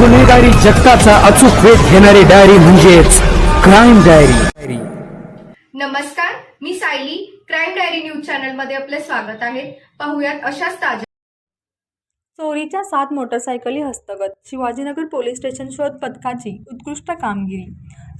गुन्हेगारी जगताचा अचूक वेध घेणारी डायरी म्हणजेच क्राईम डायरी नमस्कार मी सायली. क्राईम डायरी न्यूज चॅनलमध्ये आपले स्वागत आहे. पाहुयात अशाच ताज्या चोरीच्या सात मोटरसायकली हस्तगत. शिवाजीनगर पोलीस स्टेशन शोध पथकाची उत्कृष्ट कामगिरी.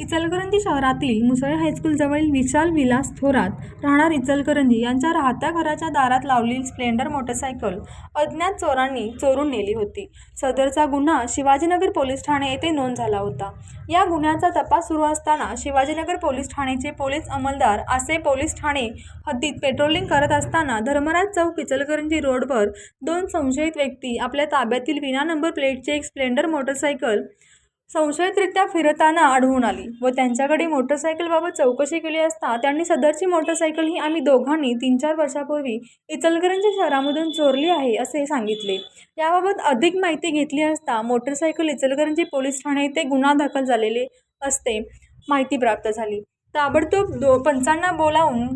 इचलकरंजी शहरातील मुसळे हायस्कूल जवळील विशाल विलास थोरात राहणार इचलकरंजी यांच्या राहत्या घराच्या दारात लावलेली स्प्लेंडर मोटरसायकल अज्ञात चोरांनी चोरून नेली होती. सदरचा गुन्हा शिवाजीनगर पोलीस ठाणे येथे नोंद झाला होता. या गुन्ह्याचा तपास सुरू असताना शिवाजीनगर पोलीस ठाणेचे पोलीस अंमलदार असे पोलीस ठाणे हद्दीत पेट्रोलिंग करत असताना धर्मराज चौक इचलकरंजी रोडवर दोन संशयित व्यक्ती आपल्या ताब्यातील विना नंबर प्लेटचे एक स्प्लेंडर मोटरसायकल संशयितरित्या फिरताना आढळून आली व त्यांच्याकडे मोटरसायकलबाबत चौकशी केली असता त्यांनी सदरची मोटरसायकल ही आम्ही दोघांनी तीन चार वर्षापूर्वी इचलकरंजी शहरामधून चोरली आहे असे सांगितले. याबाबत अधिक माहिती घेतली असता मोटरसायकल इचलकरंजी पोलीस ठाणे येथे गुन्हा दाखल झालेले असते. माहिती प्राप्त झाली. ताबडतोब दो पंचांना बोलावून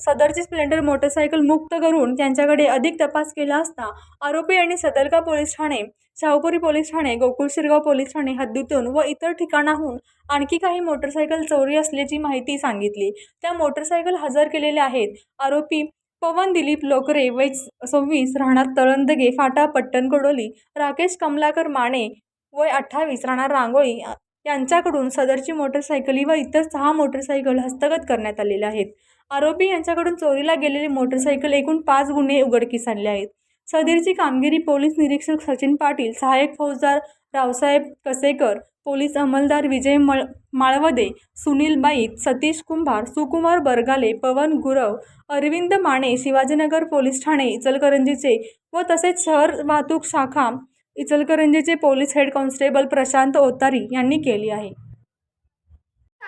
सदरची स्प्लेंडर मोटरसायकल मुक्त करून त्यांच्याकडे अधिक तपास केला असता आरोपी यांनी सदरका पोलीस ठाणे शाहूपुरी पोलीस ठाणे गोकुळ शिरगाव पोलीस ठाणे हद्दीतून व इतर ठिकाणाहून आणखी काही मोटरसायकल चोरी असल्याची माहिती सांगितली. त्या मोटरसायकल हजर केलेल्या आहेत. आरोपी पवन दिलीप लोकरे वय सव्वीस राहणार तळंदगे फाटा पट्टण कोडोली राकेश कमलाकर माने वय अठ्ठावीस राहणार रांगोळी यांच्याकडून सदरची मोटरसायकली व इतर सहा मोटरसायकल हस्तगत करण्यात आलेल्या आहेत. आरोपी यांच्याकडून चोरीला गेलेली मोटरसायकल एकूण पाच गुन्हे उघडकीस आणले आहेत. सदरची कामगिरी पोलीस निरीक्षक सचिन पाटील सहाय्यक फौजदार रावसाहेब कसेकर पोलीस अंमलदार विजय मळ माळवदे सुनील बाईत सतीश कुंभार सुकुमार बरगाले पवन गुरव अरविंद माने शिवाजीनगर पोलीस ठाणे इचलकरंजीचे व तसेच शहर वाहतूक शाखा इचलकरंजीचे police head constable Prashant Otari यांनी केली आहे.